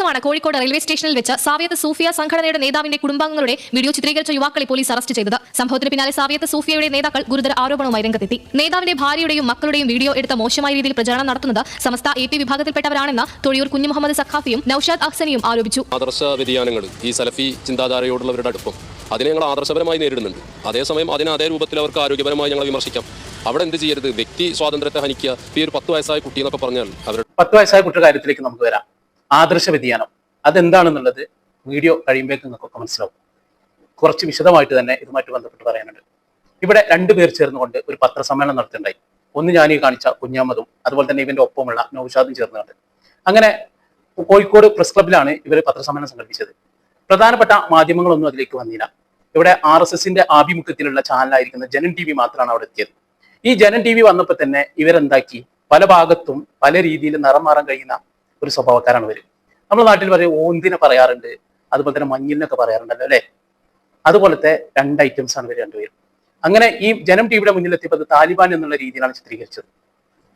ദിവസമാണ് കോഴിക്കോട് റെയിൽവേ സ്റ്റേഷനിൽ വെച്ച് സാവിയത്ത് സൂഫിയ സംഘടനയുടെ നേതാവിന്റെ കുടുംബാംഗങ്ങളുടെ വീഡിയോ ചിത്രീകരിച്ച യുവാക്കളെ പോലീസ് അറസ്റ്റ് ചെയ്തത്. സംഭവത്തിന് പിന്നാലെ സാവിയത്ത് സൂഫിയയുടെ നേതാക്കൾ ഗുരുതര ആരോപണവുമായി രംഗത്തെത്തി. നേതാവിന്റെ ഭാര്യയുടെയും മക്കളുടെയും വീഡിയോ എടുത്ത മോശമായ രീതിയിൽ പ്രചരണം നടത്തുന്നത് സമസ്ത എ പി വിഭാഗത്തിൽപ്പെട്ടവരാണെന്ന് തൊഴിയൂർ കുഞ്ഞു മുഹമ്മദ് സഖാഫിയും നൌഷാദ് അഹ്സനിയും ആരോപിച്ചു. ആദർശ വ്യതിയാനങ്ങൾ ഈ സലഫി ചിന്താധാരയോടുള്ളവരുടെ അടുപ്പം അതിനെ ഞങ്ങൾ ആദർശപരമായി നേരിടുന്നുണ്ട്. അതേസമയം അതിനെ അതേ രൂപത്തിൽ അവർക്ക് ആരോഗ്യപരമായി ഞങ്ങൾ വിമർശിക്കാം. അവിടെ എന്ത് ചെയ്യരുത്? വ്യക്തി സ്വാതന്ത്ര്യത്തെ ഹനിക്കുക. ഈ ഒരു പത്ത് വയസ്സായ കുട്ടി എന്നൊക്കെ പറഞ്ഞാൽ അവരുടെ പത്ത് വയസ്സായ കുട്ടിയുടെ കാര്യത്തിലേക്ക് നമുക്ക് വരാം. ആദർശ വ്യതിയാനം. അതെന്താണെന്നുള്ളത് വീഡിയോ കഴിയുമ്പോഴേക്കും നിങ്ങൾക്കൊക്കെ മനസ്സിലാവും. കുറച്ച് വിശദമായിട്ട് തന്നെ ഇതുമായിട്ട് ബന്ധപ്പെട്ട് പറയാനുണ്ട്. ഇവിടെ രണ്ടുപേർ ചേർന്നുകൊണ്ട് ഒരു പത്രസമ്മേളനം നടത്തിണ്ടായി ഒന്ന് ഞാൻ ഈ കാണിച്ച കുഞ്ഞാമതും അതുപോലെ തന്നെ ഇവന്റെ ഒപ്പമുള്ള നൌഷാദും ചേർന്നുകൊണ്ട്. അങ്ങനെ കോഴിക്കോട് പ്രസ് ക്ലബിലാണ് ഇവർ പത്രസമ്മേളനം സംഘടിപ്പിച്ചത്. പ്രധാനപ്പെട്ട മാധ്യമങ്ങളൊന്നും അതിലേക്ക് വന്നില്ല. ഇവിടെ ആർ എസ് എസിന്റെ ആഭിമുഖ്യത്തിലുള്ള ചാനലായിരിക്കുന്ന ജനൻ ടി വി മാത്രമാണ് അവിടെ എത്തിയത്. ഈ ജനൻ ടി വി വന്നപ്പോൾ തന്നെ ഇവരെന്താക്കി? പല ഭാഗത്തും പല രീതിയിൽ നിറം മാറാൻ കഴിയുന്ന ഒരു സ്വഭാവക്കാരാണ് വരും നമ്മുടെ നാട്ടിൽ പറയും ഓന്തിനെ പറയാറുണ്ട്. അതുപോലെ തന്നെ മഞ്ഞിലിനൊക്കെ പറയാറുണ്ടല്ലോ അല്ലെ? അതുപോലത്തെ രണ്ട് ഐറ്റംസ് ആണ് ഇവർ രണ്ടുപേരും. അങ്ങനെ ഈ ജനം ടി വിയുടെ മുന്നിലെത്തിയപ്പോൾ അത് താലിബാൻ എന്നുള്ള രീതിയിലാണ് ചിത്രീകരിച്ചത്.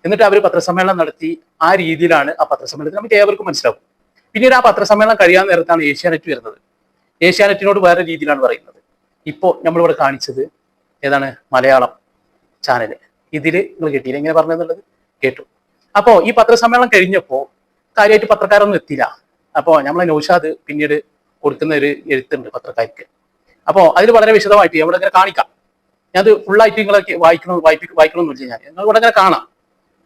എന്നിട്ട് അവർ പത്രസമ്മേളനം നടത്തി ആ രീതിയിലാണ് ആ പത്രസമ്മേളനത്തിൽ നമുക്ക് ഏവർക്കും മനസ്സിലാവും. പിന്നീട് ആ പത്രസമ്മേളനം കഴിയാൻ നേരത്താണ് ഏഷ്യാനെറ്റ് വരുന്നത്. ഏഷ്യാനെറ്റിനോട് വേറെ രീതിയിലാണ് പറയുന്നത്. ഇപ്പോൾ നമ്മളിവിടെ കാണിച്ചത് ഏതാണ്? മലയാളം ചാനൽ. ഇതിൽ നിങ്ങൾ കിട്ടിയില്ല എങ്ങനെ പറഞ്ഞതെന്നുള്ളത് കേട്ടു. അപ്പോൾ ഈ പത്രസമ്മേളനം കഴിഞ്ഞപ്പോ കാര്യമായിട്ട് പത്രക്കാരൊന്നും എത്തിയില്ല. അപ്പോ നമ്മളെ നൗഷാദ് പിന്നീട് കൊടുക്കുന്ന ഒരു എഴുത്തുണ്ട് പത്രക്കാർക്ക് അപ്പോ അതിൽ വളരെ വിശദമായിട്ട് ഇവിടെ ഇങ്ങനെ കാണിക്കാം. ഞാനത് ഫുള്ളായിട്ട് നിങ്ങളെ വായിക്കണം വായിപ്പി വായിക്കണമെന്നില്ല ഞാൻ നിങ്ങൾ ഇവിടെ ഇങ്ങനെ കാണാം.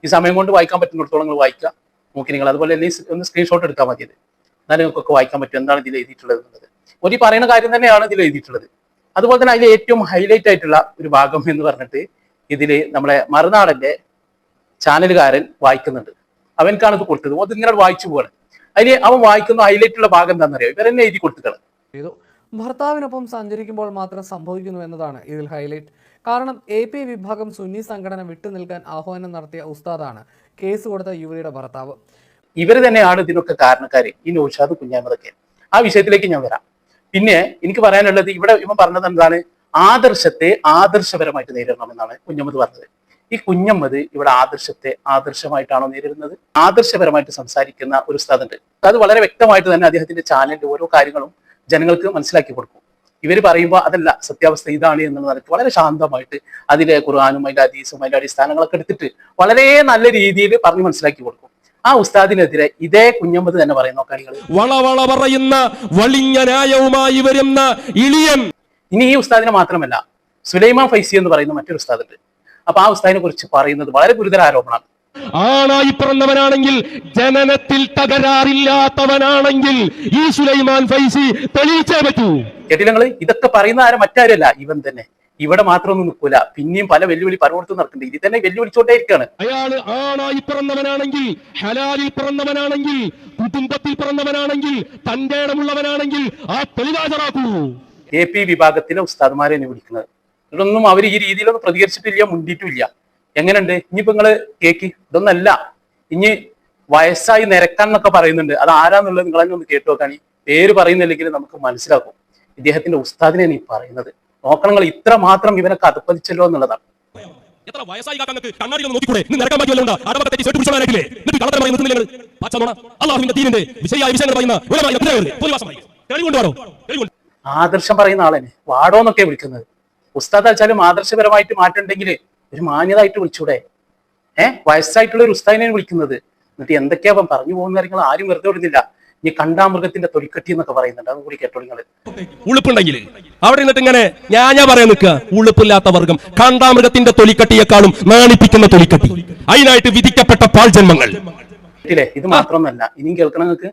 ഈ സമയം കൊണ്ട് വായിക്കാൻ പറ്റുന്നിടത്തോളം നിങ്ങൾ വായിക്കുക. നോക്കി നിങ്ങൾ അതുപോലെ തന്നെ ഒന്ന് സ്ക്രീൻഷോട്ട് എടുക്കാൻ മതിയത്. എന്നാലും നിങ്ങൾക്കൊക്കെ വായിക്കാൻ പറ്റും. എന്താണ് ഇതിൽ എഴുതിയിട്ടുള്ളത് എന്നുള്ളത്. ഒരു പറയുന്ന കാര്യം തന്നെയാണ് ഇതിൽ എഴുതിയിട്ടുള്ളത്. അതുപോലെ തന്നെ അതിൽ ഏറ്റവും ഹൈലൈറ്റ് ആയിട്ടുള്ള ഒരു ഭാഗം എന്ന് പറഞ്ഞിട്ട് ഇതിൽ നമ്മളെ മറുനാടന്റെ ചാനലുകാരൻ വായിക്കുന്നുണ്ട്. അവൻക്കാണ് ഇത് കൊടുത്തത്. അത് ഇങ്ങനെ വായിച്ചു പോകണം അതിന് അവൻ വായിക്കുന്ന ഹൈലൈറ്റ് ഉള്ള ഭാഗം എന്താണെന്നറിയോ? ഇവരെന്നെ എഴുതി കൊടുത്തത് ഭർത്താവിനൊപ്പം സഞ്ചരിക്കുമ്പോൾ മാത്രം സംഭവിക്കുന്നു എന്നതാണ് ഇതിൽ ഹൈലൈറ്റ് കാരണം എ പി വിഭാഗം സുന്നി സംഘടന വിട്ടുനിൽക്കാൻ ആഹ്വാനം നടത്തിയ ഉസ്താദാണ് കേസ് കൊടുത്ത യുവതിയുടെ ഭർത്താവ്. ഇവർ തന്നെയാണ് ഇതിനൊക്കെ കാരണക്കാര്. ഈ നൗഷാദ് കുഞ്ഞാമതൊക്കെ. ആ വിഷയത്തിലേക്ക് ഞാൻ വരാം. പിന്നെ എനിക്ക് പറയാനുള്ളത് ഇവിടെ ഇവൻ പറഞ്ഞത് എന്താണ്? ആദർശത്തെ ആദർശപരമായിട്ട് നേരിടണം എന്നാണ് കുഞ്ഞമ്മദ് പറഞ്ഞത്. ഈ കുഞ്ഞമ്മത് ഇവിടെ ആദർശത്തെ ആദർശമായിട്ടാണോ നേരിടുന്നത്? ആദർശപരമായിട്ട് സംസാരിക്കുന്ന ഒരു സ്ഥലമുണ്ട് അത് വളരെ വ്യക്തമായിട്ട് തന്നെ അദ്ദേഹത്തിന്റെ ചാനലിന്റെ ഓരോ കാര്യങ്ങളും ജനങ്ങൾക്ക് മനസ്സിലാക്കി കൊടുക്കും. ഇവർ പറയുമ്പോൾ അതല്ല സത്യാവസ്ഥ ഇതാണ് എന്നുള്ള നിലയ്ക്ക് വളരെ ശാന്തമായിട്ട് അതിലെ ഖുർആാനും അതിന്റെ അതീസും അതിന്റെ അടിസ്ഥാനങ്ങളൊക്കെ എടുത്തിട്ട് വളരെ നല്ല രീതിയിൽ പറഞ്ഞ് മനസ്സിലാക്കി കൊടുക്കും. ആ ഉസ്താദിനെതിരെ ഇതേ കുഞ്ഞമ്മത് തന്നെ പറയുന്ന വള വളവള പറയുന്ന വളിഞ്ഞ ന്യായവുമായി വരുന്ന ഇളിയൻ. ഇനി ഈ ഉസ്താദിനെ മാത്രമല്ല സുലൈമാൻ ഫൈസി എന്ന് പറയുന്ന മറ്റൊരു ഉസ്താദുണ്ട്. അപ്പൊ ആ ഉസ്താദിനെ കുറിച്ച് പറയുന്നത് വളരെ ഗുരുതര ആരോപണമാണ്. ആണായി പിറന്നവനാണെങ്കിൽ ജനനത്തിൽ തകരാറില്ലാത്തവനാണെങ്കിൽ ഈ സുലൈമാൻ ഫൈസി തെളിയിച്ചേ പറ്റൂ. കേട്ടില്ല ഇതൊക്കെ പറയുന്ന ആരും മറ്റാരല്ല ഇവൻ തന്നെ. ഇവിടെ മാത്രമൊന്നും നിൽക്കൂല. പിന്നെയും പല വെല്ലുവിളി പലയിടത്തും നടക്കുന്നുണ്ട്. ഇത് തന്നെ വെല്ലുവിളിച്ചോണ്ടേ ഇരിക്കുകയാണ് അയാൾ ആണായി പിറന്നവനാണെങ്കിൽ ഹലാലിൽ പിറന്നവനാണെങ്കിൽ കുടുംബത്തിൽ പിറന്നവനാണെങ്കിൽ തന്റെ ഇടമുള്ളവനാണെങ്കിൽ ആ തെളിവാചറാക്കൂ എ പി വിഭാഗത്തിലെ ഉസ്താദ്മാരെ വിളിക്കുന്നത്. ഇതൊന്നും അവർ ഈ രീതിയിലൊന്നും പ്രതികരിച്ചിട്ടില്ല മുണ്ടിയിട്ടില്ല. എങ്ങനെയുണ്ട്? ഇനിയിപ്പോ നിങ്ങൾ കേക്ക് ഇതൊന്നല്ല. ഇനി വയസ്സായി നിരക്കാൻ എന്നൊക്കെ പറയുന്നുണ്ട്. അത് ആരാന്നുള്ളത് നിങ്ങൾ തന്നെ ഒന്ന് കേട്ടു നോക്കാണി. പേര് പറയുന്നില്ലെങ്കിൽ നമുക്ക് മനസ്സിലാക്കും. ഇദ്ദേഹത്തിന്റെ ഉസ്താദിനെയാണ് ഈ പറയുന്നത്. നോക്കണം നിങ്ങൾ ഇത്ര മാത്രം ഇവനെ അതപ്പതിച്ചല്ലോ എന്നുള്ളതാണ്. എത്ര വയസ്സായി കാക്കങ്ങൾക്ക് കണ്ണാടി ഒന്ന് നോക്കിക്കൂടെ? ഇന്ന് നിരക്കാൻ പറ്റുമല്ലോ അടവത്തെ തെറ്റി ഷർട്ട് പിടിച്ചവനായിട്ടില്ലേ എന്നിട്ട് കളത്തരമായി നിർത്തുന്നില്ല പച്ച നോണ. അള്ളാഹുവിന്റെ ദീനിന്റെ വിഷയായ വിഷയങ്ങൾ പറയുന്ന ഒരു പൊതുവാസമായി തെളിവുകൊണ്ടുവാണോ തെളിവുണ്ട് ആദർശം പറയുന്ന ആളെ വാടോന്നൊക്കെ വിളിക്കുന്നത്. ഉസ്താദ് വെച്ചാലും ആദർശപരമായിട്ട് മാറ്റുണ്ടെങ്കിൽ ഒരു മാന്യതായിട്ട് വിളിച്ചൂടെ? ഏഹ് വയസ്സായിട്ടുള്ള ഒരു ഉസ്താദിനെ വിളിക്കുന്നത്. എന്നിട്ട് എന്തൊക്കെയാ അവൻ പറഞ്ഞു പോകുന്ന കാര്യങ്ങൾ ആരും വെറുതെ വിടുന്നില്ല ഈ കണ്ടാമൃഗത്തിന്റെ തൊലിക്കട്ടി എന്നൊക്കെ പറയുന്നുണ്ട്. അതും കൂടി കേട്ടോ നിങ്ങൾ ഉളുപ്പുണ്ടെങ്കിൽ അവിടെ നിന്നിട്ട് ഇങ്ങനെ ഞാൻ ഞാൻ പറയാൻ നിൽക്കുക. ഉളുപ്പില്ലാത്ത വർഗം. കാണ്ടാമൃഗത്തിന്റെ തൊലിക്കട്ടിയേക്കാളും നാണിപ്പിക്കുന്ന തൊലിക്കട്ടി. അതിനായിട്ട് വിധിക്കപ്പെട്ട പാൽ ജന്മങ്ങൾ. ഇത് മാത്രമല്ല ഇനിയും കേൾക്കണം നിങ്ങൾക്ക്.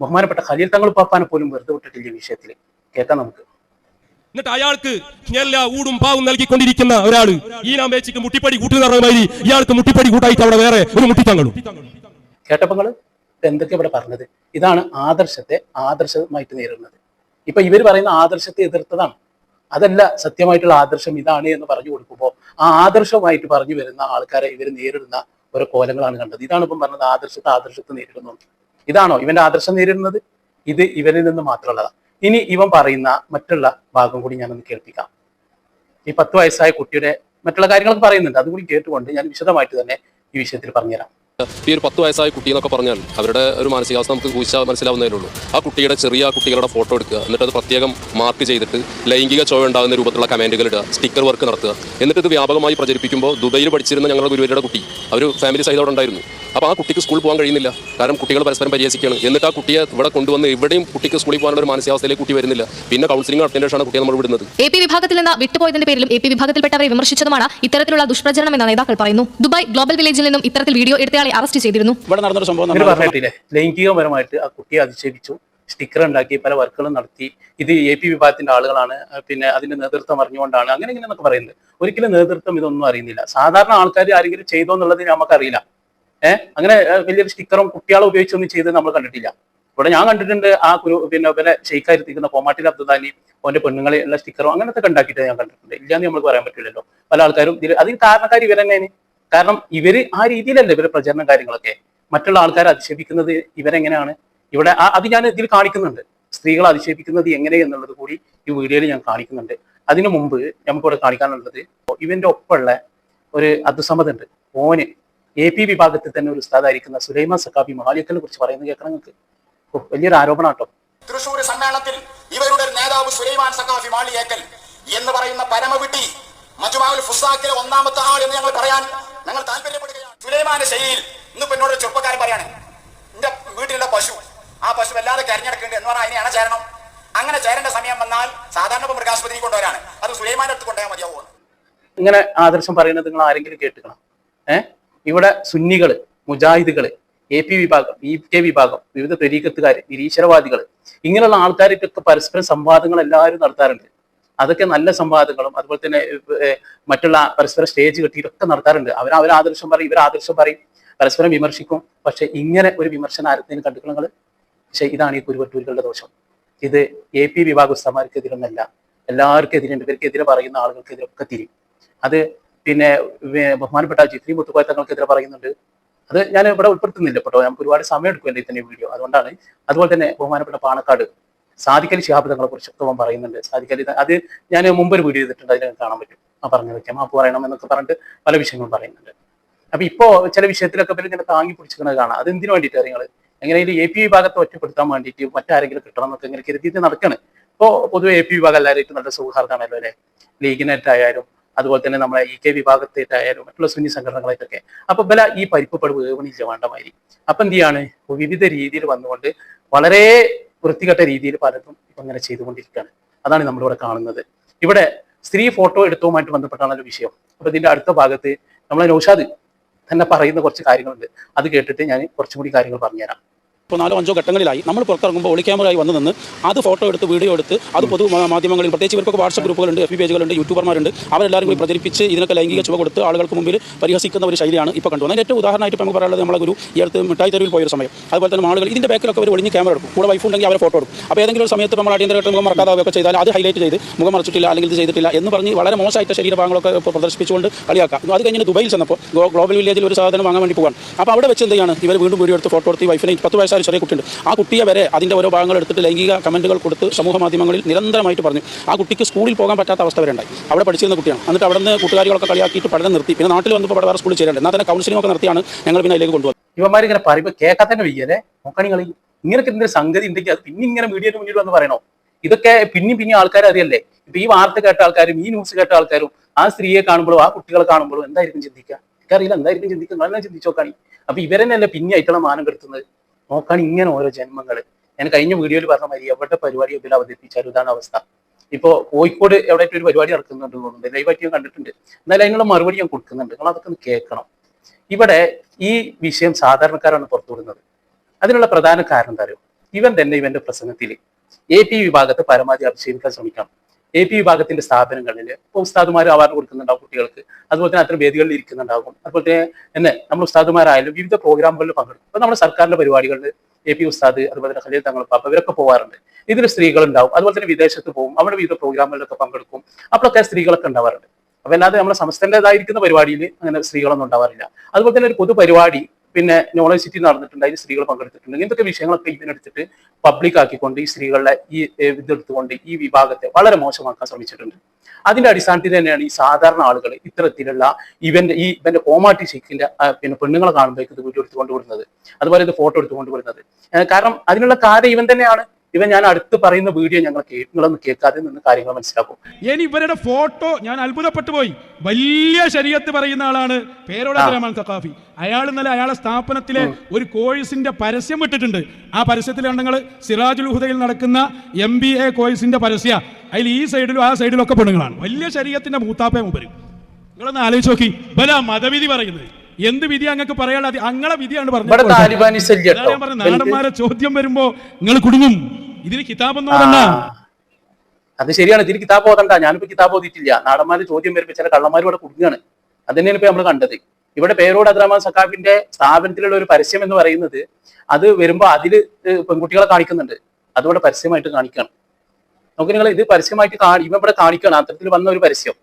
ബഹുമാനപ്പെട്ട ഖലീൽ തങ്ങൾ പാപ്പാനെ പോലും വെറുതെ വിട്ടിട്ടില്ല ഈ വിഷയത്തിൽ കേൾക്കാം നമുക്ക്. എന്നിട്ട് അയാൾക്ക് എല്ലാ ഊടും പാവും നൽകിക്കൊണ്ടിരിക്കുന്ന ഒരാൾ ഈ നാം വേച്ചിക്ക് മുട്ടിപ്പടി കൂട്ടുന്ന മാതിരി ഇയാൾക്ക് മുട്ടിപ്പടി കൂട്ടായിട്ട് അവിടെ വേറെ ഒരു മുട്ടിത്തങ്ങളും. കേട്ടപ്പോ നിങ്ങൾ എന്തൊക്കെ ഇവിടെ പറഞ്ഞത്? ഇതാണ് ആദർശത്തെ ആദർശമായിട്ട് നേരിടുന്നത്. ഇപ്പൊ ഇവർ പറയുന്ന ആദർശത്തെ എതിർത്തതാണ്. അതല്ല സത്യമായിട്ടുള്ള ആദർശം ഇതാണ് എന്ന് പറഞ്ഞു കൊടുക്കുമ്പോൾ ആ ആദർശമായിട്ട് പറഞ്ഞു വരുന്ന ആൾക്കാരെ ഇവർ നേരിടുന്ന ഓരോ കോലങ്ങളാണ് കണ്ടത്. ഇതാണ് ഇപ്പം പറഞ്ഞത് ആദർശത്തെ ആദർശത്തെ നേരിടുന്നു. ഇതാണോ ഇവന്റെ ആദർശം നേരിടുന്നത്? ഇത് ഇവരിൽ നിന്ന് മാത്രമുള്ളതാണ് ഇനി ഇവൻ പറയുന്ന മറ്റുള്ള ഭാഗം കൂടി ഞാനൊന്ന് കേൾപ്പിക്കാം. ഈ പത്ത് വയസ്സായ കുട്ടിയുടെ മറ്റുള്ള കാര്യങ്ങളൊക്കെ പറയുന്നുണ്ട്. അതുകൂടി കേട്ടുകൊണ്ട് ഞാൻ വിശദമായിട്ട് തന്നെ ഈ വിഷയത്തിൽ പറഞ്ഞുതരാം. ഈ ഒരു പത്ത് വയസ്സായ കുട്ടി എന്നൊക്കെ പറഞ്ഞാൽ അവരുടെ ഒരു മാനസികാവസ്ഥ നമുക്ക് കുറിച്ചാൽ മനസ്സിലാവുന്നതേ ഉള്ളൂ ആ കുട്ടിയുടെ ചെറിയ കുട്ടികളുടെ ഫോട്ടോ എടുക്കുക എന്നിട്ട് അത് പ്രത്യേകം മാർക്ക് ചെയ്തിട്ട് ലൈംഗിക ചോയ ഉണ്ടാകുന്ന രൂപത്തിലുള്ള കമന്റുകൾ ഇടുക സ്റ്റിക്കർ വർക്ക് നടത്തുക. എന്നിട്ട് ഇത് വ്യാപകമായി പ്രചരിപ്പിക്കുമ്പോൾ ദുബൈയിൽ പഠിച്ചിരുന്ന ഞങ്ങളുടെ ഗുരുവരുടെ കുട്ടി അവർ ഫാമിലി സൈഡോടെ ഉണ്ടായിരുന്നു. അപ്പോൾ ആ കുട്ടിക്ക് സ്കൂളിൽ പോകാൻ കഴിയുന്നില്ല. കാരണം കുട്ടികൾ പരസ്പരം പരിഹസിക്കുകയാണ്. എന്നിട്ട് ആ കുട്ടിയെ ഇവിടെ കൊണ്ടുവന്ന് ഇവിടെയും കുട്ടിക്ക് സ്കൂളിൽ പോകാനുള്ള ഒരു മാനസികാവസ്ഥയിലേക്ക് കുട്ടി വരുന്നില്ല. പിന്നെ കൗൺസിലിംഗ് നടത്തിയതിന് ശേഷമാണ് കുട്ടിയെ നമ്മൾ വിടുന്നത്. എ പി വിഭാഗത്തിൽ നിന്ന് വിട്ടുപോയതിന്റെ പേരിലും എ പി വിഭാഗത്തിൽപ്പെട്ടവരെ വിമർശിച്ചതുമാണ് ഇത്തരത്തിലുള്ള ദുഷ്പ്രചരണം എന്ന നേതാക്കൾ പറയുന്നു. ദുബായ് ഗ്ലോബൽ വില്ലേജിൽ നിന്നും ഇത്തരത്തിൽ വീഡിയോ എടുത്തയാളെ അറസ്റ്റ് ചെയ്തിരുന്നു. ഇവിടെ നടന്നൊരു സംഭവം പറഞ്ഞിട്ടില്ലേ? ലൈംഗികപരമായിട്ട് ആ കുട്ടിയെ അധിക്ഷേപിച്ചു സ്റ്റിക്കർ ഉണ്ടാക്കി പല വർക്കുകളും നടത്തി. ഇത് എ പി വിഭാഗത്തിന്റെ ആളുകളാണ്. പിന്നെ അതിന്റെ നേതൃത്വം അറിഞ്ഞുകൊണ്ടാണ്. അങ്ങനെ ഇങ്ങനെ എന്നൊക്കെ പറയുന്നത്. ഒരിക്കലും നേതൃത്വം ഇതൊന്നും അറിയുന്നില്ല. സാധാരണ ആൾക്കാർ ആരെങ്കിലും ചെയ്തോ എന്നുള്ളത് നമുക്കറിയില്ല. ഏഹ് അങ്ങനെ വലിയൊരു സ്റ്റിക്കറും കുട്ടികളെ ഉപയോഗിച്ചൊന്നും ചെയ്ത് നമ്മൾ കണ്ടിട്ടില്ല. ഇവിടെ ഞാൻ കണ്ടിട്ടുണ്ട് ആ കുരു പിന്നെ പിന്നെ ഷെയ്ക്കായിരുത്തിക്കുന്ന കോമാട്ടിൽ അബ്ദുദാനി ഓന്റെ പെണ്ണുങ്ങളെ ഉള്ള സ്റ്റിക്കറും അങ്ങനത്തെ ഉണ്ടാക്കിയിട്ട് ഞാൻ കണ്ടിട്ടുണ്ട്. ഇല്ലാന്ന് നമ്മൾക്ക് പറയാൻ പറ്റില്ലല്ലോ. പല ആൾക്കാരും അതിന് കാരണക്കാർ ഇവർ തന്നെയാണ് കാരണം ഇവർ ആ രീതിയിലല്ല ഇവരുടെ പ്രചരണം കാര്യങ്ങളൊക്കെ. മറ്റുള്ള ആൾക്കാരെ അധിക്ഷേപിക്കുന്നത് ഇവരെങ്ങനെയാണ്? ഇവിടെ അത് ഞാൻ ഇതിൽ കാണിക്കുന്നുണ്ട്. സ്ത്രീകളെ അധിക്ഷേപിക്കുന്നത് എങ്ങനെ എന്നുള്ളത് കൂടി ഈ വീഡിയോയിൽ ഞാൻ കാണിക്കുന്നുണ്ട്. അതിനു മുമ്പ് നമുക്കിവിടെ കാണിക്കാനുള്ളത് ഇവന്റെ ഒപ്പമുള്ള ഒരു അധുസമതുണ്ട് ഓന് എ പി വിഭാഗത്തിൽ തന്നെ ഒരു ഉസ്താദായിരിക്കുന്ന സുലൈമാൻ സക്കാബി മഹാലിക്കലിനെ കുറിച്ച് പറയുന്നത് കേൾക്കണം നിങ്ങൾക്ക്. വലിയൊരു ആരോപണം കേട്ടോ. തൃശൂർ സമ്മേളനത്തിൽ ഇവരുടെ നേതാവ് സുലൈമാൻ സഖാഫി മാളിയേക്കൽ എന്ന് പറയുന്ന പരമവിട്ടി മജുമാവുൽ ഫുസാക്കിലെ ഒന്നാമത്തെ ആൾ എന്ന് ഞങ്ങൾ പറയാൻ ഞങ്ങൾ താല്പര്യപ്പെടുകയാണ്. സുലൈമാന്റെ ശൈലിയിൽ ഇന്നിപ്പോ എന്നോട് ചെറുപ്പക്കാരൻ പറയാണ് എന്റെ വീട്ടിലുള്ള പശു ആ പശു വല്ലാതെ കരഞ്ഞെടുക്കുന്നുണ്ട് എന്ന് പറഞ്ഞാൽ അതിനെ ചേരണം. അങ്ങനെ ചേരേണ്ട സമയം വന്നാൽ സാധാരണ ഇപ്പൊ മൃഗാസ്പത്രി കൊണ്ടുവരാണ്. അത് സുലൈമാന്റെ അടുത്ത് കൊണ്ടുപോയാൽ മതിയാവോ ഇങ്ങനെ ആദർശം പറയുന്നത് നിങ്ങൾ ആരെങ്കിലും കേട്ടുക്കണം ഏഹ് ഇവിടെ സുന്നികൾ മുജാഹിദുകൾ എ പി വിഭാഗം ഇ കെ വിഭാഗം വിവിധ തെരീക്കത്തുകാർ നിരീശ്വരവാദികൾ ഇങ്ങനെയുള്ള ആൾക്കാർക്കൊക്കെ പരസ്പരം സംവാദങ്ങൾ എല്ലാവരും നടത്താറുണ്ട്. അതൊക്കെ നല്ല സംവാദങ്ങളും അതുപോലെ തന്നെ മറ്റുള്ള പരസ്പരം സ്റ്റേജ് കെട്ടിയിട്ടൊക്കെ നടത്താറുണ്ട് അവർ അവർ ആദർശം പറയും ഇവർ ആദർശം പറയും പരസ്പരം വിമർശിക്കും. പക്ഷെ ഇങ്ങനെ ഒരു വിമർശനം ആരത്തേനും കണ്ടിട്ടുള്ള പക്ഷെ ഇതാണ് ഈ കുരുവട്ടൂരുകളുടെ ദോഷം. ഇത് എ പി വിഭാഗ എല്ലാവർക്കും എതിരുണ്ട് ഇവർക്കെതിരെ പറയുന്ന ആളുകൾക്കെതിരൊക്കെ തിരി അത് പിന്നെ ബഹുമാനപ്പെട്ട ജിത്രി മുത്തുക്കോയ തങ്ങൾക്കെതിരെ പറയുന്നുണ്ട്. അത് ഞാൻ ഇവിടെ ഉൾപ്പെടുത്തുന്നില്ല കേട്ടോ. നമുക്ക് ഒരുപാട് സമയം എടുക്കും എടുക്കുമല്ലോ ഇതിന്റെ വീഡിയോ. അതുകൊണ്ടാണ് അതുപോലെ തന്നെ ബഹുമാനപ്പെട്ട പാണക്കാട് സാദിക്കലി ശിഹാബ് തങ്ങളെ കുറിച്ച് അവൻ പറയുന്നുണ്ട്. സാധിക്കലി അത് ഞാൻ മുമ്പ് ഒരു വീഡിയോ ചെയ്തിട്ടുണ്ട് അതിനെ കാണാൻ പറ്റും. ആ പറഞ്ഞു വെക്കാം മാപ്പ് പറയണം എന്നൊക്കെ പറഞ്ഞിട്ട് പല വിഷയങ്ങളും പറയുന്നുണ്ട്. അപ്പൊ ഇപ്പോ ചില വിഷയത്തിലൊക്കെ പേര് ഇങ്ങനെ താങ്ങി പിടിച്ചിരിക്കുന്നത് കാണാം. അത് എന്തിനു വേണ്ടിയിട്ട് നിങ്ങൾ എങ്ങനെയും എ പി വിഭാഗത്തെ ഒറ്റപ്പെടുത്താൻ വേണ്ടിയിട്ട് മറ്റാരെങ്കിലും കിട്ടണം എന്നൊക്കെ ഇങ്ങനെ കരുതിയിട്ട് നടക്കാണ്. ഇപ്പോ പൊതുവെ എ പി വിഭാഗം എല്ലാവരും നല്ല സൗഹാർദ്ദമാണല്ലോ അല്ലെ? ലീഗിനായിട്ടായാലും അതുപോലെ തന്നെ നമ്മളെ ഇ കെ വിഭാഗത്തേറ്റായാലും മറ്റുള്ള സുന്നി സംഘടനകളായിട്ടൊക്കെ. അപ്പൊ ബല ഈ പരിപ്പ് പടുവ് വേണ്ട മാതിരി അപ്പൊ എന്ത് ചെയ്യാണ്? വിവിധ രീതിയിൽ വന്നുകൊണ്ട് വളരെ വൃത്തികെട്ട രീതിയിൽ പലതും ഇപ്പൊ ഇങ്ങനെ ചെയ്തുകൊണ്ടിരിക്കുകയാണ്. അതാണ് നമ്മളിവിടെ കാണുന്നത്. ഇവിടെ സ്ത്രീ ഫോട്ടോ എടുത്തവുമായിട്ട് ബന്ധപ്പെട്ടാണല്ലോ വിഷയം. അപ്പൊ ഇതിന്റെ അടുത്ത ഭാഗത്ത് നമ്മളെ നൗഷാദ് തന്നെ പറയുന്ന കുറച്ച് കാര്യങ്ങളുണ്ട്. അത് കേട്ടിട്ട് ഞാൻ കുറച്ചും കൂടി കാര്യങ്ങൾ പറഞ്ഞുതരാം. ഇപ്പോൾ നാലോ അഞ്ചോ ഘട്ടങ്ങളിലായി നമ്മൾ പുറത്തിറങ്ങുമ്പോൾ ഒളി ക്യാമറയായി വന്നു നിന്ന് അത് ഫോട്ടോ എടുത്ത് വീഡിയോ എടുത്ത് അത് പൊതു മാധ്യമങ്ങളിൽ പ്രത്യേകിച്ച് ഇവർക്കൊക്കെ വാട്സപ്പ് ഗ്രൂപ്പുകളുണ്ട് എഫ് ബി പേജുകളുണ്ട് യൂട്യൂബർമാരുണ്ട്. അവരെല്ലാവരും കൂടി പ്രചരിപ്പിച്ച് ഇതിനൊക്കെ ലൈംഗിക ചുവ കൊടുത്ത് ആളുകൾക്ക് മുമ്പിൽ പരിഹസിക്കുന്ന ഒരു ശൈലിയാണ് ഇപ്പോൾ കണ്ടുവന്നത് ഏറ്റവും ഉദാഹരണമായിട്ട് നമുക്ക് പറയാനുള്ളത് നമ്മളെ ഗുരു ഈ അടുത്ത് മിഠായി തെരുവിൽ പോയൊരു സമയം. അതുപോലെ തന്നെ ആളുകൾ ഇതിന്റെ ബാക്കിലൊക്കെ അവർ ഒളിഞ്ഞ് ക്യാമറ എടുക്കും. കൂടെ വൈഫ് ഉണ്ടെങ്കിൽ അവരെ ഫോട്ടോ എടുക്കും. അപ്പോൾ ഏതെങ്കിലും ഒരു സമയത്ത് നമ്മൾ അടിയന്തരമായിട്ട് മുഖം മറക്കാതെ ചെയ്താൽ അത് ഹൈലൈറ്റ് ചെയ്ത് മുഖം മറച്ചിട്ടില്ല അല്ലെങ്കിൽ ഇത് ചെയ്തിട്ടില്ല എന്ന് പറഞ്ഞ് വളരെ മോശമായിട്ട് ശരീരഭാഗങ്ങളൊക്കെ പ്രദർശിപ്പിച്ചുകൊണ്ട് കളിയാക്കാം. അത് കഴിഞ്ഞ് ദുബൈയിൽ ചെന്നപ്പോൾ ഗ്ലോബൽ വില്ലേജിൽ ഒരു സാധനം വാങ്ങാൻ വേണ്ടി പോകാൻ അപ്പോൾ അവിടെ വെച്ച് എന്ത് ചെയ്യാണ്? ഇവർ വീണ്ടും വീഡിയോ എടുത്ത് ഫോട്ടോ എടുത്ത് വൈഫിനെ പത്ത് വയസ്സായ ചെറിയ കുട്ടിയുണ്ട്. ആ കുട്ടിയെ വരെ അതിന്റെ ഓരോ ഭാഗങ്ങൾ എടുത്തിട്ട് ലൈംഗിക കമന്റുകൾ കൊടുത്ത് സമൂഹ മാധ്യമങ്ങളിൽ നിരന്തരമായിട്ട് പറഞ്ഞു. ആ കുട്ടിക്ക് സ്കൂളിൽ പോകാൻ പറ്റാത്ത അവസ്ഥ വരെ ഉണ്ടായി. അവിടെ പഠിച്ചിരുന്ന കുട്ടിയാണ്. എന്നിട്ട് അവിടെ നിന്ന് കൂട്ടുകാരികളൊക്കെ കളിയാക്കിയിട്ട് പഠനം നിർത്തി. പിന്നെ നാട്ടിൽ വന്നപ്പോൾ വേറെ സ്കൂളിൽ ചേരേണ്ടത് എന്നാൽ തന്നെ കൗൺസിലിംഗ് ഒക്കെ നിർത്തിയാണ് ഞങ്ങൾ പിന്നെ അതിലേക്ക് കൊണ്ടുവന്നത്. ഇവന്മാർ ഇങ്ങനെ പറയുമ്പോൾ കേൾക്കാൻ തന്നെ വയ്യല്ലേ മുക്കണികളിൽ കളി ഇങ്ങനൊക്കെ എന്തൊരു സംഗതി ഉണ്ടെങ്കിൽ അത് പിന്നെ ഇങ്ങനെ മീഡിയയുടെ മുന്നിൽ വന്ന് പറയണോ? ഇതൊക്കെ പിന്നെയും പിന്നെ ആൾക്കാർ അറിയല്ലേ? ഇപ്പൊ ഈ വാർത്ത കേട്ട ആൾക്കാരും ഈ ന്യൂസ് കേട്ട ആൾക്കാരും ആ സ്ത്രീയെ കാണുമ്പോഴും ആ കുട്ടികളെ കാണുമ്പോഴും എന്തായിരിക്കും ചിന്തിക്കുക? എനിക്കറിയില്ല എന്തായിരിക്കും ചിന്തിക്കുക? നല്ല ചിന്തിച്ചു നോക്കാണി. അപ്പൊ ഇവരെന്നല്ലേ പിന്നെ ആയിട്ടുള്ള മാനം കെടുത്തുന്നത്? നോക്കാണ് ഇങ്ങനെ ഓരോ ജന്മങ്ങൾ ഞാൻ കഴിഞ്ഞ വീഡിയോയിൽ പറഞ്ഞ മാതിരി എവിടെ പരിപാടി ഇതിൽ അവതരിപ്പിച്ചാലും ഇതാണ് അവസ്ഥ. ഇപ്പോ കോഴിക്കോട് എവിടെ ഒരു പരിപാടി നടക്കുന്നുണ്ട് തോന്നുന്നുണ്ട്. ലൈവായിട്ട് ഞാൻ കണ്ടിട്ടുണ്ട്. എന്നാലും അതിനുള്ള മറുപടി ഞാൻ കൊടുക്കുന്നുണ്ട്. നിങ്ങൾ അതൊക്കെ ഒന്ന് കേൾക്കണം. ഇവിടെ ഈ വിഷയം സാധാരണക്കാരാണ് പുറത്തുവിടുന്നത് അതിനുള്ള പ്രധാന കാരണം എന്താ ഇവൻ തന്നെ ഇവന്റെ പ്രസംഗത്തിൽ എ പി വിഭാഗത്തെ പരമാവധി അഭിഷേകിക്കാൻ ശ്രമിക്കണം. എ പി വിഭാഗത്തിന്റെ സ്ഥാപനങ്ങളിൽ ഇപ്പോൾ ഉസ്താദുമാർ അവാർഡ് കൊടുക്കുന്നുണ്ടാവും കുട്ടികൾക്ക്. അതുപോലെ തന്നെ അത്തരം വേദികളിൽ ഇരിക്കുന്നുണ്ടാകും അതുപോലെ തന്നെ എന്നെ നമ്മൾ ഉസ്താദുമാരായാലും വിവിധ പ്രോഗ്രാമുകളിൽ പങ്കെടുക്കും. ഇപ്പൊ നമ്മുടെ സർക്കാരിന്റെ പരിപാടികളിൽ എ പി ഉസ്താദ് അതുപോലെ തന്നെ ഖലീൽ തങ്ങൾ പാപ്പ ഇവരൊക്കെ പോകാറുണ്ട് ഇതിൽ സ്ത്രീകളുണ്ടാവും. അതുപോലെ തന്നെ വിദേശത്ത് പോകും അവിടെ വിവിധ പ്രോഗ്രാമുകളിലൊക്കെ പങ്കെടുക്കും. അപ്പോഴൊക്കെ സ്ത്രീകളൊക്കെ ഉണ്ടാവാറുണ്ട്. അപ്പൊ അല്ലാതെ നമ്മുടെ സംസ്ഥാനത്തേതായിരിക്കുന്ന പരിപാടിയിൽ അങ്ങനെ സ്ത്രീകളൊന്നും ഉണ്ടാവാറില്ല. അതുപോലെ തന്നെ ഒരു പൊതു പരിപാടി നോളജ് സിറ്റി നടന്നിട്ടുണ്ട് അതിൽ സ്ത്രീകൾ പങ്കെടുത്തിട്ടുണ്ട്. ഇങ്ങനത്തെ വിഷയങ്ങളൊക്കെ ഇതിനെടുത്തിട്ട് പബ്ലിക് ആക്കിക്കൊണ്ട് ഈ സ്ത്രീകളുടെ ഈ ഇതെടുത്തുകൊണ്ട് ഈ വിഭാഗത്തെ വളരെ മോശമാക്കാൻ ശ്രമിച്ചിട്ടുണ്ട്. അതിന്റെ അടിസ്ഥാനത്തിൽ തന്നെയാണ് ഈ സാധാരണ ആളുകൾ ഇത്തരത്തിലുള്ള ഇവന്റെ ഈ ഇവന്റെ കോമാട്ടി ഷെയ്ഖിന്റെ പിന്നെ പെണ്ണുങ്ങളെ കാണുമ്പോഴേക്ക് ഇത് വീട്ടിൽ എടുത്തുകൊണ്ട് വിടുന്നത് അതുപോലെ ഇത് ഫോട്ടോ എടുത്തുകൊണ്ട് വരുന്നത്. കാരണം അതിനുള്ള കാര്യം ഇവൻ തന്നെയാണ്. ഇവൻ ഞാൻ അടുത്ത് പറയുന്ന വീഡിയോ ഞങ്ങൾ നിങ്ങളൊന്ന് കേൾക്കാതെ നിന്ന് കാര്യങ്ങൾ മനസ്സിലാക്കും. ഇനി ഇവരുടെ ഫോട്ടോ ഞാൻ അത്ഭുതപ്പെട്ടു പോയി. വലിയ ശരീരത്ത് പറയുന്ന ആളാണ് പേരോട് റഹ്മാൻ സഖാഫി അയാൾ ഇന്നലെ അയാളെ സ്ഥാപനത്തിലെ ഒരു കോഴ്സിന്റെ പരസ്യം വിട്ടിട്ടുണ്ട്. ആ പരസ്യത്തിലാണ് നിങ്ങൾ സിറാജുൽ ഹുദയിൽ നടക്കുന്ന എം ബി എ കോഴ്സിന്റെ പരസ്യ. അതിൽ ഈ സൈഡിലും ആ സൈഡിലും ഒക്കെ പെണ്ണുങ്ങളാണ്. വലിയ ശരീരത്തിന്റെ മൂത്താപ്പേ മുമ്പരും നിങ്ങളൊന്ന് ആലോചിച്ച് നോക്കി. ബല മതവിധി പറയുന്നത്. എന്ത് വിധി അങ്ങക്ക് പറയാനുള്ള അങ്ങളെ വിധിയാണ് പറഞ്ഞത്. നാടന്മാരെ ചോദ്യം വരുമ്പോ നിങ്ങൾ കുടുങ്ങും. ഇതിന്. പറഞ്ഞാ അത് ശരിയാണ്. ഇതിന് കിതാബ് ഓതണ്ട. ഞാനിപ്പോ കിതാബ് ഓതിയിട്ടില്ല. നാടന്മാര് ചോദ്യം വരുമ്പോ ചില കള്ളന്മാരും ഇവിടെ കുടുങ്ങാണ്. അത് തന്നെയാണ് ഇപ്പൊ നമ്മൾ കണ്ടത്. ഇവിടെ പേരോട് അബ്ദുറഹ്മാൻ സക്കാഫിന്റെ സ്ഥാപനത്തിലുള്ള ഒരു പരസ്യം എന്ന് പറയുന്നത് അത് വരുമ്പോ അതിൽ പെൺകുട്ടികളെ കാണിക്കുന്നുണ്ട്. അതുകൊണ്ട് പരസ്യമായിട്ട് കാണിക്കണം. നമുക്ക് നിങ്ങൾ ഇത് പരസ്യമായിട്ട് കാണി ഇവ ഇവിടെ കാണിക്കണം അത്തരത്തിൽ വന്ന ഒരു പരസ്യം.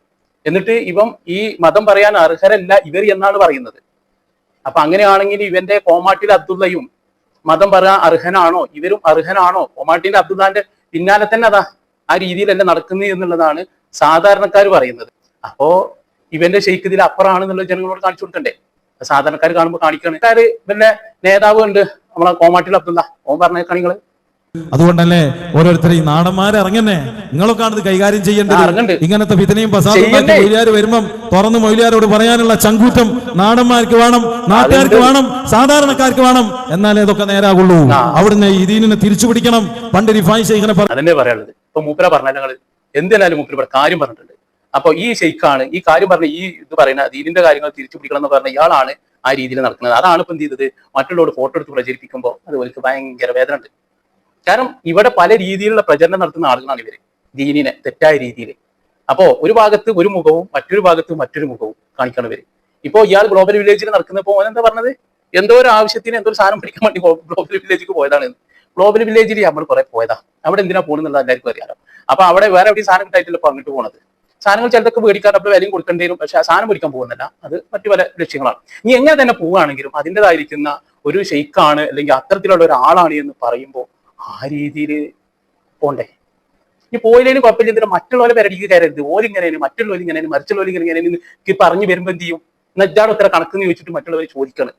എന്നിട്ട് ഇവം ഈ മതം പറയാൻ അർഹരല്ല ഇവർ എന്നാണ് പറയുന്നത്. അപ്പൊ അങ്ങനെയാണെങ്കിൽ ഇവന്റെ കോമാട്ടിൽ അബ്ദുള്ളയും മതം പറയാൻ അർഹനാണോ? ഇവരും അർഹനാണോ? ഒമാട്ടിന്റെ അബ്ദുദാന്റെ പിന്നാലെ തന്നെ അതാ ആ രീതിയിൽ തന്നെ നടക്കുന്നത് എന്നുള്ളതാണ് സാധാരണക്കാർ പറയുന്നത്. അപ്പോ ഇവന്റെ ഷെയ്ക്ക് ഇതിൽ അപ്പുറമാണെന്നുള്ളത് ജനങ്ങളോട് കാണിച്ചു കൊടുക്കണ്ടേ? സാധാരണക്കാർ കാണുമ്പോൾ കാണിക്കണം. ഇവന്റെ നേതാവ് ഉണ്ട് നമ്മളെ കോമാട്ടിൽ അബ്ദുള്ള ഓൻ പറഞ്ഞേക്കാണ് നിങ്ങൾ. അതുകൊണ്ടല്ലേ ഓരോരുത്തർ ഈ നാടന്മാരെ ഇറങ്ങുന്നേ? നിങ്ങളൊക്കെയാണ് ഇത് കൈകാര്യം ചെയ്യേണ്ടത്. ഇങ്ങനത്തെ വിധനയും പസാദും? മൊയിലാർ വരുമ്പം തുറന്ന് മൊയിലാരോട് പറയാനുള്ള ചങ്കൂറ്റം നാടന്മാർക്ക് വേണം നാട്ടുകാർക്ക് വേണം സാധാരണക്കാർക്ക് വേണം. എന്നാലേ ഇതൊക്കെ നേരാകുള്ളൂ. അവിടുന്ന് ഈ ദീനിനെ തിരിച്ചു പിടിക്കണം. പണ്ട് റിഫായി ശൈഖിനെ പറ അതന്നെ പറയാനുള്ളത്. ഇപ്പൊ മൂപ്പര പറഞ്ഞാൽ ഞങ്ങൾ എന്തിനാലും മൂപ്പര് കാര്യം പറഞ്ഞിട്ടുണ്ട്. അപ്പൊ ഈ ഷെയ്ഖാണ് ഈ കാര്യം പറഞ്ഞ ഈ ഇത് പറയുന്ന ദീനിന്റെ കാര്യങ്ങൾ തിരിച്ചു പിടിക്കണം എന്ന് പറഞ്ഞ ഇയാളാണ് ആ രീതിയിൽ നടക്കുന്നത്. അതാണ് ഇപ്പൊ എന്ത് ചെയ്തത്? മറ്റുള്ളവരോട് ഫോട്ടോ എടുത്ത് പ്രചരിപ്പിക്കുമ്പോൾ അത് ഭയങ്കര വേദന ഉണ്ട് കാരണം ഇവിടെ പല രീതിയിലുള്ള പ്രചരണം നടത്തുന്ന ആളുകളാണ് ഇവർ. ദീനിനെ തെറ്റായ രീതിയിൽ അപ്പോ ഒരു ഭാഗത്ത് ഒരു മുഖവും മറ്റൊരു ഭാഗത്ത് മറ്റൊരു മുഖവും കാണിക്കണം ഇവർ. ഇപ്പോ ഇയാൾ ഗ്ലോബൽ വില്ലേജിൽ നടക്കുന്നപ്പോ എന്താ പറഞ്ഞത്? എന്തോ ഒരു ആവശ്യത്തിന് എന്തോ ഒരു സാധനം പിടിക്കാൻ വേണ്ടി ഗ്ലോബൽ വില്ലേജിലേക്ക് പോയതാണ്. ഗ്ലോബൽ വില്ലേജിൽ നമ്മൾ കുറെ പോയതാ. അവിടെ എന്തിനാ പോകുന്നുള്ളത് എല്ലാവർക്കും അറിയാലോ. അപ്പൊ അവിടെ വേറെ എവിടെയും സാധനം കിട്ടായിട്ടില്ല പറഞ്ഞിട്ട് പോണത്. സാധനങ്ങൾ ചിലതൊക്കെ മേടിക്കാൻ അപ്പോൾ വിലയും കൊടുക്കേണ്ടി വരും. പക്ഷെ ആ സാധനം മേടിക്കാൻ പോകുന്നില്ല. അത് മറ്റു പല ലക്ഷ്യങ്ങളാണ്. ഇനി എങ്ങനെ തന്നെ പോവുകയാണെങ്കിലും അതിന്റെതായിരിക്കുന്ന ഒരു ഷെയ്ക്കാണ് അല്ലെങ്കിൽ അത്തരത്തിലുള്ള ഒരാളാണ് എന്ന് പറയുമ്പോൾ ആ രീതിയിൽ പോണ്ടേ. ഈ പോയില്ലേലും കുഴപ്പമില്ല എന്തിനാ മറ്റുള്ളവരെ പേരടിക്ക് കയറരുത്. ഓരിങ്ങനെയാണ് മറ്റുള്ളവർ ഇങ്ങനെ മറിച്ചുള്ളവർ ഇങ്ങനെ പറഞ്ഞു വരുമ്പോൾ എന്ത് ചെയ്യും? എന്നാൽ ഇതാണ് ഉത്തര കണക്കെന്ന് ചോദിച്ചിട്ട് മറ്റുള്ളവർ ചോദിക്കണം.